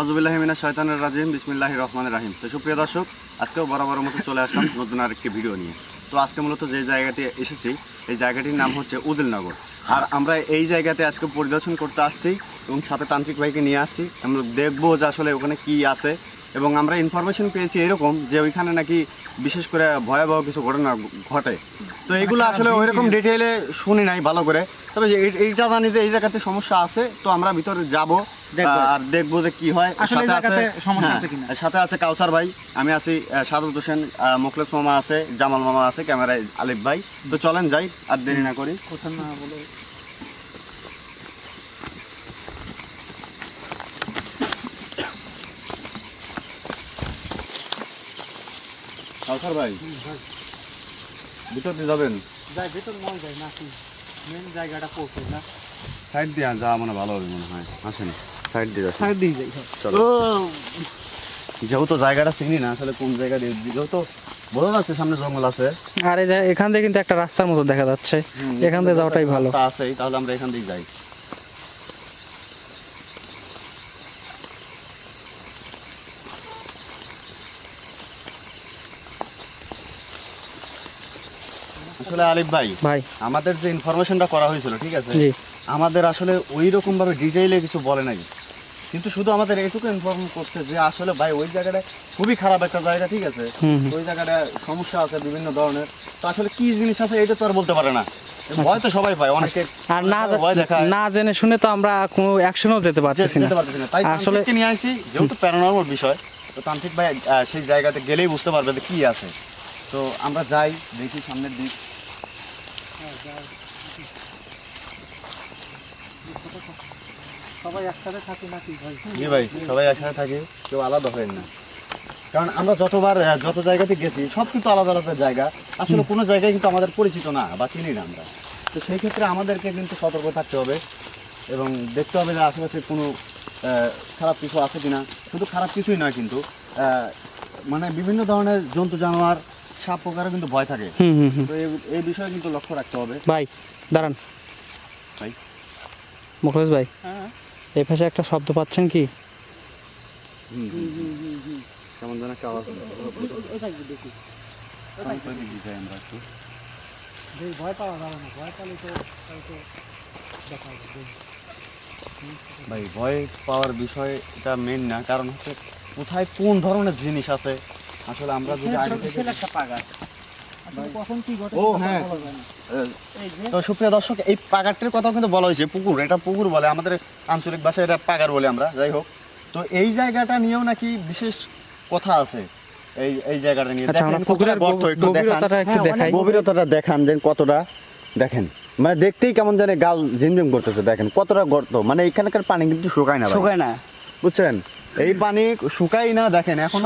আজুবিল্লাহিমিনা শয়তানের রাজিম বিসমিল্লাহ রহমান রাহিম। তো সুপ্রিয় দর্শক, আজকেও বরাবর মতো চলে আসলাম নতুন আরেকটি ভিডিও নিয়ে। তো আজকে মূলত যে জায়গাটি এসেছি, এই জায়গাটির নাম হচ্ছে উদিলনগর। আর আমরা এই জায়গাতে আজকে পরিদর্শন করতে আসছি এবং সাথে তান্ত্রিক ভাইকে নিয়ে আসছি। আমরা দেখব যে আসলে ওখানে কি আছে এবং আমরা ইনফরমেশন পেয়েছি এরকম যে ওইখানে নাকি বিশেষ করে ভয়াবহ কিছু ঘটনা ঘটে। তো এগুলো আসলে ওইরকম ডিটেইলে শুনি নাই ভালো করে। তবে এইটা জানি যে এই জায়গাতে সমস্যা আছে তো আমরা ভিতরে যাব আর দেখব যে কি হয়। সাথে আছে হ্যাঁ? সাথে আছে কাউসার ভাই আমি আছি সাদত হোসেন মোখলেস মামা আছে জামাল মামা আছে ক্যামেরায় আলিফ ভাই। তো চলেন যাই আর দেরি না করি। কোথাও না বলে কাউসার ভাই। ভিতর দিয়ে যাবেন? যাই ভেতর মন যায় নাকি মেন জায়গাটা পড়ছে না? সাইড দিয়ে যাওয়া মানে ভালো হবে মনে হয়। আসেন। সাইড দিয়ে যাচ্ছি সাইড দিয়ে যাই চলো। যেহেতু জায়গাটা চিনি না আসলে কোন জায়গা দিয়ে যেহেতু বোঝা যাচ্ছে সামনে জঙ্গল আছে। আর এখান থেকে কিন্তু একটা রাস্তার মতো দেখা যাচ্ছে। এখান থেকে যাওয়াটাই ভালো। আছেই তাহলে আমরা এখান দিয়ে যাই। আসলে আলিফ ভাই ভাই। আমাদের যে ইনফরমেশনটা করা হয়েছিল ঠিক আছে? জি। আমাদের আসলে ওই রকম ভাবে ডিটেইলে কিছু বলে নাই। কিন্তু শুধু আমাদের এটুকু ইনফর্ম করছে যে আসলে ভাই ওই জায়গাটা খুবই খারাপ একটা জায়গা ঠিক আছে। ওই জায়গাটা সমস্যা আছে বিভিন্ন ধরনের। তো আসলে কি জিনিস আছে এটা তো আর বলতে পারে না। ভয় তো সবাই পায় অনেকে আর না ভয় দেখায়। না জেনে শুনে তো আমরা কোনো অ্যাকশনও যেতে পারতেছি না। তাই আসলে- নিয়ে আসি যেহেতু প্যারানর্মাল বিষয় তো তান্ত্রিক ভাই সেই জায়গাতে গেলেই বুঝতে পারবে যে কি আছে। তো আমরা যাই দেখি সামনের দিক। সবাই একসাথে থাকি নাকি ভাই? জি ভাই সবাই একসাথে থাকি কেউ আলাদা হয় না কারণ আমরা যতবার যত জায়গাতে গেছি সব কিন্তু আলাদা আলাদা জায়গা। আসলে কোনো জায়গায় কিন্তু আমাদের পরিচিত না বা চিনি না আমরা। তো সেই ক্ষেত্রে আমাদেরকে কিন্তু সতর্ক থাকতে হবে এবং দেখতে হবে যে আশেপাশে কোনো খারাপ কিছু আছে কিনা। শুধু খারাপ কিছুই নয় কিন্তু মানে বিভিন্ন ধরনের জন্তু জানোয়ার সাপ পোকারও কিন্তু ভয় থাকে। তো এই- এই বিষয়ে কিন্তু লক্ষ্য রাখতে হবে। ভাই দাঁড়ান। ভাই। মুখলেশ ভাই হ্যাঁ। এই পাশে একটা শব্দ পাচ্ছেন কি? কেমন যেন একটা আওয়াজ ওটা কি দেখি। যাই আমরা একটু যে ভয় পাওয়া যাবে না ভয় পালে তো দেখা ভাই ভয় পাওয়ার বিষয় এটা মেন না কারণ হচ্ছে কোথায় কোন ধরনের জিনিস আছে? আসলে আমরা যদি আগে থেকে তো সুপ্রিয় দর্শক এই পাগারটির কথা কিন্তু বলা হয়েছে পুকুর। এটা পুকুর বলে আমাদের আঞ্চলিক ভাষায় এটা পাগার বলে আমরা যাই হোক। তো এই জায়গাটা নিয়েও নাকি বিশেষ কথা আছে? এই এই জায়গাটা নিয়ে। আচ্ছা দেখেন হ্যাঁ, গভীরতাটা দেখান যে কতটা দেখেন। মানে দেখতেই কেমন জানে গাল ঝিমঝিম করতেছে দেখেন। কতটা গর্ত মানে এখানকার পানি কিন্তু শুকায় না শুকায় না। বুঝছেন? এই পানি শুকাই না দেখেন এখন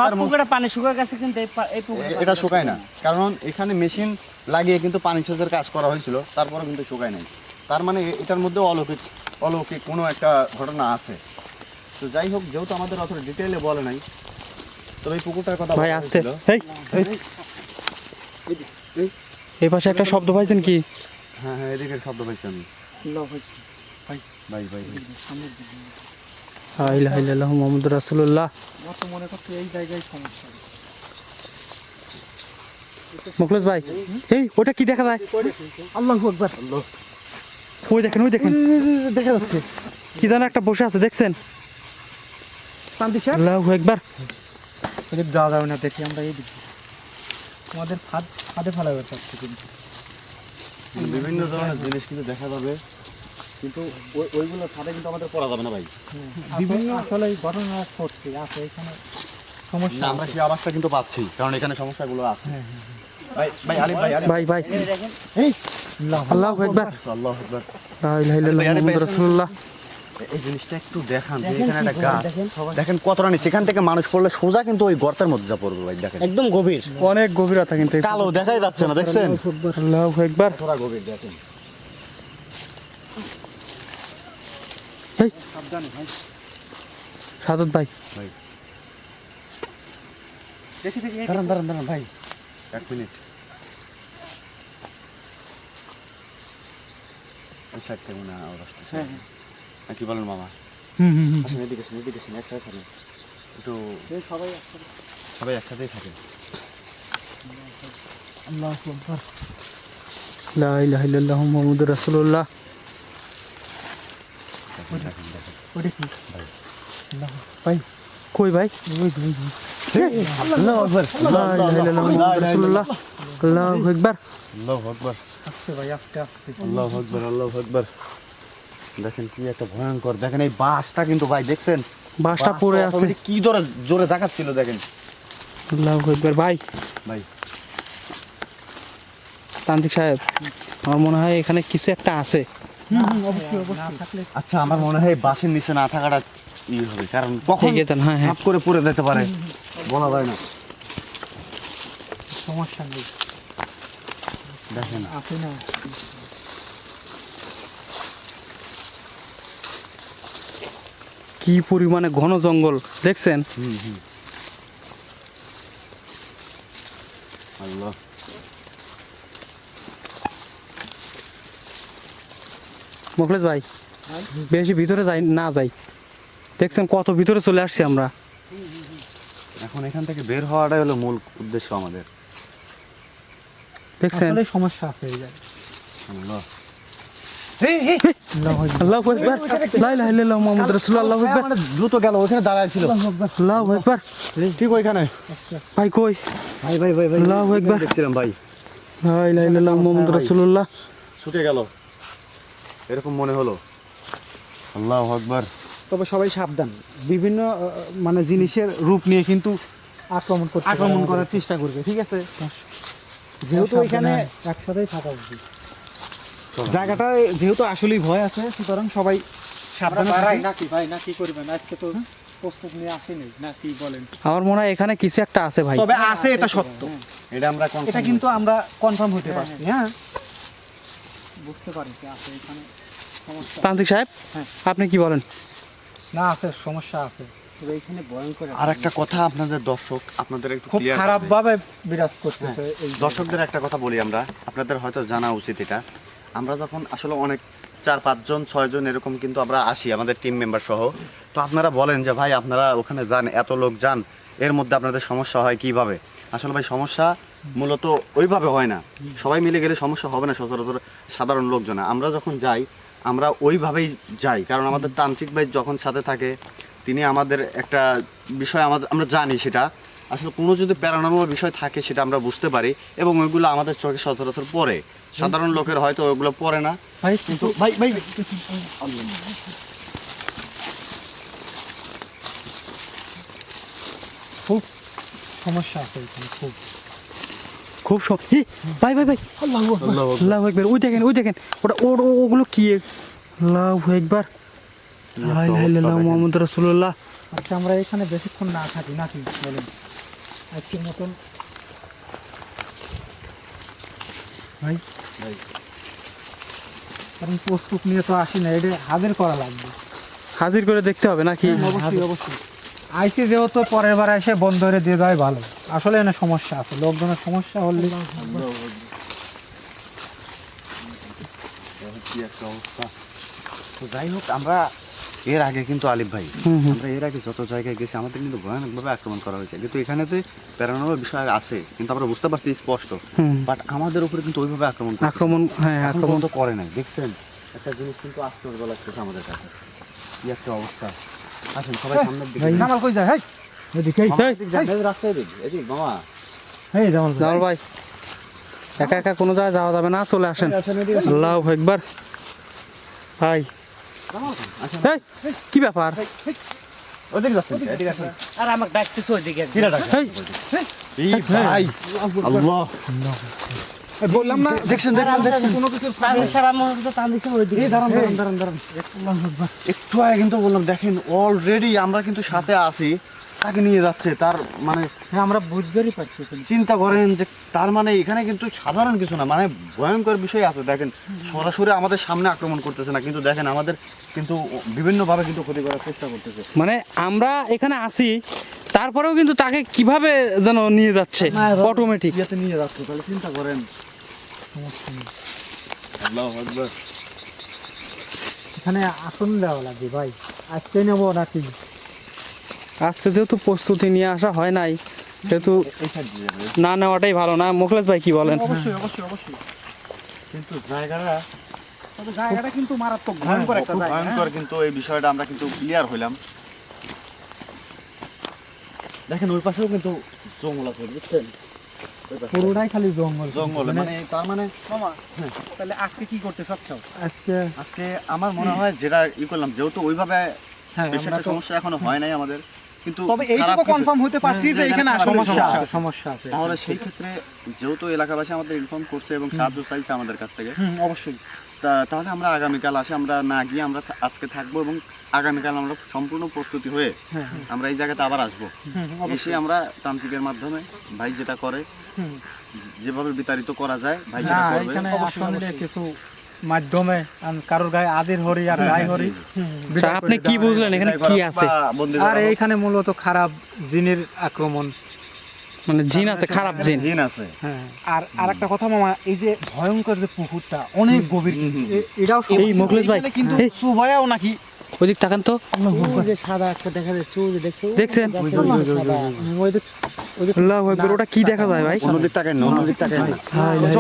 পানি শুকায় গেছে কিন্তু এই এই পুকুরে এটা শুকায় না। কারণ এখানে মেশিন লাগিয়ে কিন্তু পানি সেচের কাজ করা হয়েছিল তারপরে কিন্তু শুকায় নাই। তার মানে এটার মধ্যে অলৌকিক অলৌকিক কোনো একটা ঘটনা আছে। তো যাই হোক যেহেতু আমাদের অত ডিটেইলে বলে নাই তবে এই পুকুরটার কথা ভাই আসতে এই এই পাশে একটা শব্দ পাইছেন কি? হ্যাঁ হ্যাঁ এদিকে শব্দ পাইছি আমি। ভাই ভাই ভাই। সামনের দিকে ইলাহা ইল্লাল্লাহু মুহাম্মাদুর তো মনে করছে এই জায়গায় সমস্যা মুখলেশ ভাই এই ওটা কি দেখা যায়? আল্লাহ আকবার। ওই দেখেন ওই দেখেন। দেখা যাচ্ছে। কি যেন একটা বসে আছে দেখছেন? আল্লাহু একবার এদিক যাওয়া যাবে না দেখি আমরা এই দিকে। আমাদের ফাঁদ ফাঁদে ফেলা যাচ্ছে কিন্তু। বিভিন্ন ধরনের জিনিস কিন্তু দেখা যাবে। কিন্তু ওইগুলো ছাদে কিন্তু আমাদের পড়া যাবে না ভাই। বিভিন্ন আসলে ঘটনা ঘটছে আছে এখানে সমস্যা আমরা সেই আওয়াজটা কিন্তু পাচ্ছি কারণ এখানে সমস্যাগুলো আছে। হ্যাঁ, ভাই ভাই আলিফ ভাই ভাই ভাই। এই আল্লাহু একবার আল্লাহ আকবার। লা ইলাহা ইল্লাল্লাহু মুহাম্মাদুর রাসূলুল্লাহ। এই জিনিসটা একটু দেখান যে দেখেন এখানে একটা কি গাছ। দেখেন। কতটা নিচে এখান থেকে মানুষ পড়লে সোজা কিন্তু ওই গর্তের মধ্যে যা পড়বে ভাই দেখেন। একদম গভীর। অনেক গভীরতা কিন্তু কালো দেখাই যাচ্ছে না দেখছেন? আল্লাহু একবার গভীর দেখেন। সাবধানে ভাই। সাদত ভাই। দেখি দেখি দাঁড়ান দাঁড়ান দাঁড়ান ভাই। এক মিনিট। ওই সাইড থেকে মনে হয় হ্যাঁ, হ্যাঁ। কি বলেন মামা? হুম হুম হুম। আসেন এদিকে আসেন এদিকে আসেন একসাথে থাকেন। একটু সবাই সবাই একসাথেই থাকেন। আল্লাহ আকবার লা ইলাহা ইল্লাল্লাহু মুহাম্মাদুর রাসূলুল্লাহ। দেখেন, দেখেন, দেখেন। ওটা কি? আল্লাহ ভাই কই ভাই? ওই দুই দুই। আল্লাহু আকবার লা ইলাহা ইল্লাল্লাহু। রাসূলুল্লাহ আল্লাহু আকবার। আল্লাহু আকবার। আস্তে ভাই আস্তে আস্তে আল্লাহু আকবার আল্লাহু আকবার। দেখেন কি একটা ভয়ঙ্কর দেখেন এই বাসটা কিন্তু ভাই দেখছেন? বাসটা পড়ে আছে। কি ধরে জোরে দেখাচ্ছিল দেখেন। আল্লাহু আকবার ভাই। ভাই। তান্ত্রিক সাহেব আমার মনে হয় এখানে কিছু একটা আছে। থাকলে আচ্ছা আমার মনে হয় বাসের নিচে না থাকাটা ই হবে কারণ কখন হ্যাঁ। হ্যাঁ করে পড়ে যেতে পারে বলা যায় না। সমস্যা নেই। দেখেন আপনি না। কি পরিমাণে ঘন জঙ্গল দেখছেন? হুম হুম। আল্লাহ। মুখলেশ ভাই বেশি ভিতরে যাই না যাই। দেখছেন কত ভিতরে চলে আসছি আমরা। এখন এখান থেকে বের হওয়াটাই হলো মূল উদ্দেশ্য আমাদের। দেখছেন? আসলে সমস্যা আছে এই আল্লাহ। দ্রুত গেল ওখানে দাঁড়ায় ছিল। ঠিক ওইখানে। ভাই কই? ভাই ভাই ভাই ভাই। দেখছিলাম ভাই। ছুটে গেল। এরকম মনে হলো। আল্লাহ আকবার। তবে সবাই সাবধান। বিভিন্ন মানে জিনিসের রূপ নিয়ে কিন্তু আক্রমণ করতে আক্রমণ করার চেষ্টা করবে ঠিক আছে? যেহেতু এখানে একসাথেই থাকা উচিত। জায়গাটা যেহেতু আসলেই ভয় আছে সুতরাং সবাই সাবধানে। নাকি ভাই নাকি করবেন? আজকে তো প্রস্তুত নিয়ে আসেনি না কি বলেন? আমার মনে হয় এখানে কিছু একটা আছে ভাই। তবে আছে এটা সত্য। এটা আমরা এটা কিন্তু আমরা কনফার্ম হতে পারছি হ্যাঁ? বুঝতে পারি যে আছে এখানে সমস্যা। তান্ত্রিক সাহেব হ্যাঁ। আপনি কি বলেন? না আছে সমস্যা আছে। তবে এখানে ভয়ঙ্কর আর একটা কথা আপনাদের দর্শক আপনাদের একটু খুব clear খারাপ। ভাবে বিরাজ করতেছে এই দর্শকদের একটা কথা বলি আমরা আপনাদের হয়তো জানা উচিত এটা। আমরা যখন আসলে অনেক চার পাঁচজন ছয়জন এরকম কিন্তু আমরা আসি আমাদের টিম মেম্বার সহ। তো আপনারা বলেন যে ভাই আপনারা ওখানে যান এত লোক যান এর মধ্যে আপনাদের সমস্যা হয় কীভাবে? আসলে ভাই সমস্যা মূলত ওইভাবে হয় না। সবাই মিলে গেলে সমস্যা হবে না সচরাচর সাধারণ লোকজনে। আমরা যখন যাই আমরা ওইভাবেই যাই। কারণ আমাদের তান্ত্রিক ভাই যখন সাথে থাকে তিনি আমাদের একটা বিষয় আমাদের আমরা জানি সেটা। আসলে কোনো যদি প্যারানর্মাল বিষয় থাকে সেটা আমরা বুঝতে পারি এবং ওইগুলো আমাদের চোখে সচরাচর পড়ে। সাধারণ লোকের হয়তো ওইগুলো পড়ে না। কিন্তু ভাই ভাই খুব সমস্যা আছে খুব। খুব সব ই, ভাই ভাই ভাই। আল্লাহু আকবার। আল্লাহু আকবার। ওই দেখেন ওই দেখেন। ওটা ওর ওগুলো কি? আল্লাহু আকবার। লা ইলাহা ইল্লাল্লাহু মুহাম্মাদুর রাসূলুল্লাহ আচ্ছা আমরা এখানে বেশিক্ষণ না থাকি নাকি? বলেন। আজকের মতন ভাই। ভাই। কারণ প্রস্তুত নিয়ে তো আসি না এটা হাজির করা লাগবে। হাজির করে দেখতে হবে নাকি? অবশ্যই অবশ্যই। আইসি যেহেতু পরের বার এসে বন্ধ করে দিয়ে দেওয়াই ভালো। আসলে এখানে সমস্যা আছে লোকজনের সমস্যা হলে তো যাই হোক আমরা এর আগে কিন্তু আলিফ ভাই। আমরা এর আগে যত জায়গায় গেছি আমাদের কিন্তু ভয়ানকভাবে আক্রমণ করা হয়েছে। কিন্তু এখানে তো প্যারানর্মাল বিষয় আছে কিন্তু আমরা বুঝতে পারছি স্পষ্ট। বাট আমাদের উপরে কিন্তু ওইভাবে আক্রমণ আক্রমণ হ্যাঁ আক্রমণ তো করে নাই। দেখছেন? একটা জিনিস কিন্তু আশ্চর্য লাগতেছে আমাদের কাছে। কি একটা অবস্থা। আসেন সবাই সামনের দিকে নামাল কই যায়? হাই এদিকে এই, রাস্তায় এদিক, এদিক, মামা। এই জামাল ভাই। জামাল ভাই একা একা কোনো জায়গায় যাওয়া যাবে না চলে আসেন। আল্লাহু আকবার। ভাই কি ব্যাপার। আর আমাকে ডাকতেছে ওইদিকে। এই, এই ভাই, আল্লাহ। বললাম না দেখছেন দেখছেন দেখছেন। কোনো কিছু দাঁড়ান, দাঁড়ান, দাঁড়ান, দাঁড়ান। একটু আগে কিন্তু বললাম দেখেন অলরেডি আমরা কিন্তু সাথে আছি তাকে নিয়ে যাচ্ছে তার মানে হ্যাঁ আমরা বুঝতেই পারছি চিন্তা করেন যে তার মানে এখানে কিন্তু সাধারণ কিছু না মানে ভয়ঙ্কর বিষয় আছে দেখেন। সরাসরি আমাদের সামনে আক্রমণ করতেছে না কিন্তু দেখেন আমাদের কিন্তু বিভিন্নভাবে কিন্তু ক্ষতি করার চেষ্টা করতেছে। মানে আমরা এখানে আসি তারপরেও কিন্তু তাকে কীভাবে যেন নিয়ে যাচ্ছে অটোমেটিক নিয়ে যাচ্ছে তাহলে চিন্তা করেন। আল্লাহু আকবার। এখানে আসন দেওয়া লাগবে ভাই। আজকে নেব নাকি আজকে যেহেতু প্রস্তুতি নিয়ে আসা হয় নাই সেহেতু না নেওয়াটাই ভালো না? মুখলেশ ভাই কি বলেন? অবশ্যই অবশ্যই অবশ্যই। কিন্তু জায়গাটা জায়গাটা কিন্তু মারাত্মক ভয়ঙ্কর ভয়ঙ্কর একটা জায়গা হ্যাঁ। ভয়ঙ্কর কিন্তু এই বিষয়টা আমরা কিন্তু ক্লিয়ার হইলাম। দেখেন ওই পাশেও কিন্তু জঙ্গল আছে বুঝছেন। পুরোটাই খালি জঙ্গল। জঙ্গল মানে তার মানে মামা তাহলে আজকে কি করতে চাচ্ছ? আজকে আজকে আমার মনে হয় যেটা ই করলাম যেহেতু ওইভাবে হ্যাঁ বেশি সমস্যা এখনও হয় নাই আমাদের কিন্তু তবে এইটুকু কনফার্ম হতে পারছি যে হ্যাঁ, এখানে আসলে কিছু সমস্যা আছে। সমস্যা আছে। তাহলে সেই ক্ষেত্রে যেহেতু এলাকাবাসী আমাদের ইনফর্ম করছে এবং সাহায্য চাইছে আমাদের কাছ থেকে অবশ্যই। তাহলে আমরা আগামীকাল আসি আমরা না গিয়ে আমরা আজকে থাকব এবং আগামীকাল আমরা সম্পূর্ণ প্রস্তুতি হয়ে হ্যাঁ আমরা এই জায়গাতে আবার আসব। এসে আমরা তান্ত্রিকের মাধ্যমে ভাই যেটা করে যেভাবে বিতাড়িত করা যায় ভাই করবে। এখানে অবশ্যই। কিছু মাধ্যমে কারোর গায়ে আদির হরি আর গায়ে হরি। আচ্ছা, আপনি কি বুঝলেন এখানে কি আছে? আর। এইখানে মূলত খারাপ জিনের আক্রমণ। মানে জিন আছে খারাপ জিন। জিন আছে। হ্যাঁ আর আর একটা কথা মামা এই যে ভয়ঙ্কর যে পুকুরটা অনেক গভীর এটাও এই মুখলেশ ভাই, কিন্তু। সুভয়াও নাকি ওইদিক তাকান তো। যে সাদা একটা দেখা যাচ্ছে ওই দেখছ? দেখছেন? আল্লাহু আকবার ওটা কি দেখা যায় ভাই? অন্যদিক তাকায় না অন্যদিক তাকায় না।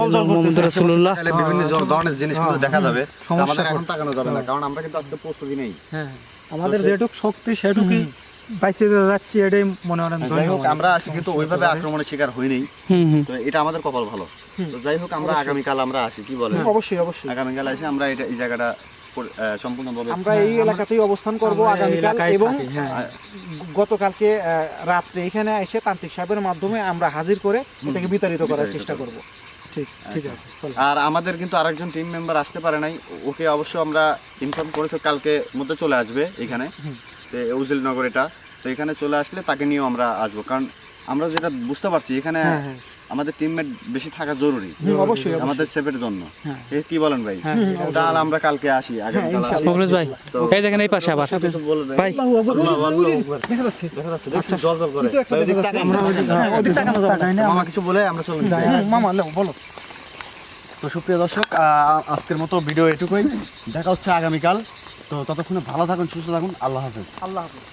মোহাম্মদ রাসূলুল্লাহ। বিভিন্ন জ- ধরনের জিনিসগুলো দেখা যাবে। আমাদের এখন তাকানো যাবে না কারণ আমরা কিন্তু আজকে প্রস্তুতি নেই। হ্যাঁ আমাদের যেটুক শক্তি সেটুকুই বাইসে যাচ্ছি এটাই মনে করেন যাই হোক আমরা আসি কিন্তু ওইভাবে আক্রমণের শিকার হইনি। হুম হুম। তো এটা আমাদের কপাল ভালো। তো যাই হোক আমরা আগামীকাল আমরা আসি কি বলেন? অবশ্যই অবশ্যই। আগামীকাল এসে আমরা এটা এই জায়গাটা সম্পূর্ণভাবে আমরা এই এলাকাতেই অবস্থান করব আগামীকাল এবং থাকি। আহ, গতকালকে রাত্রে এখানে এসে তান্ত্রিক সাহেবের মাধ্যমে আমরা হাজির করে এটাকে বিতাড়িত করার চেষ্টা করব। করব। ঠিক ঠিক আছে চলো। আর আমাদের কিন্তু আরেকজন টিম মেম্বার আসতে পারে নাই ওকে অবশ্য আমরা ইনফর্ম করেছি কালকে মধ্যে চলে আসবে এখানে। উজিলনগর এটা তো এখানে চলে আসলে তাকে নিয়েও আমরা আসব কারণ আমরা যেটা বুঝতে পারছি এখানে হ্যাঁ, হ্যাঁ। আমাদের টিমমেট বেশি থাকা জরুরি অবশ্যই। আমাদের সেফের জন্য হ্যাঁ। কি বলেন ভাই তাহলে আমরা কালকে আসি আগামীকাল ভাই এই দেখেন এই পাশে আবার। ভাই দেখা যাচ্ছে দেখা যাচ্ছে, জল জল করে। কিছু একটা ভাই, ওদিক দেখা তাকান যাচ্ছে। না। ওদিক তাকানো যাবে না। মামা কিছু বলে আমরা চলে যাই। হুম, মামা লেও বলো তো সুপ্রিয় দর্শক আহ, আজকের মতো ভিডিও এটুকুই দেখা হচ্ছে আগামীকাল তো ততক্ষণে ভালো থাকুন সুস্থ থাকুন আল্লাহ হাফেজ। আল্লাহ হাফেজ।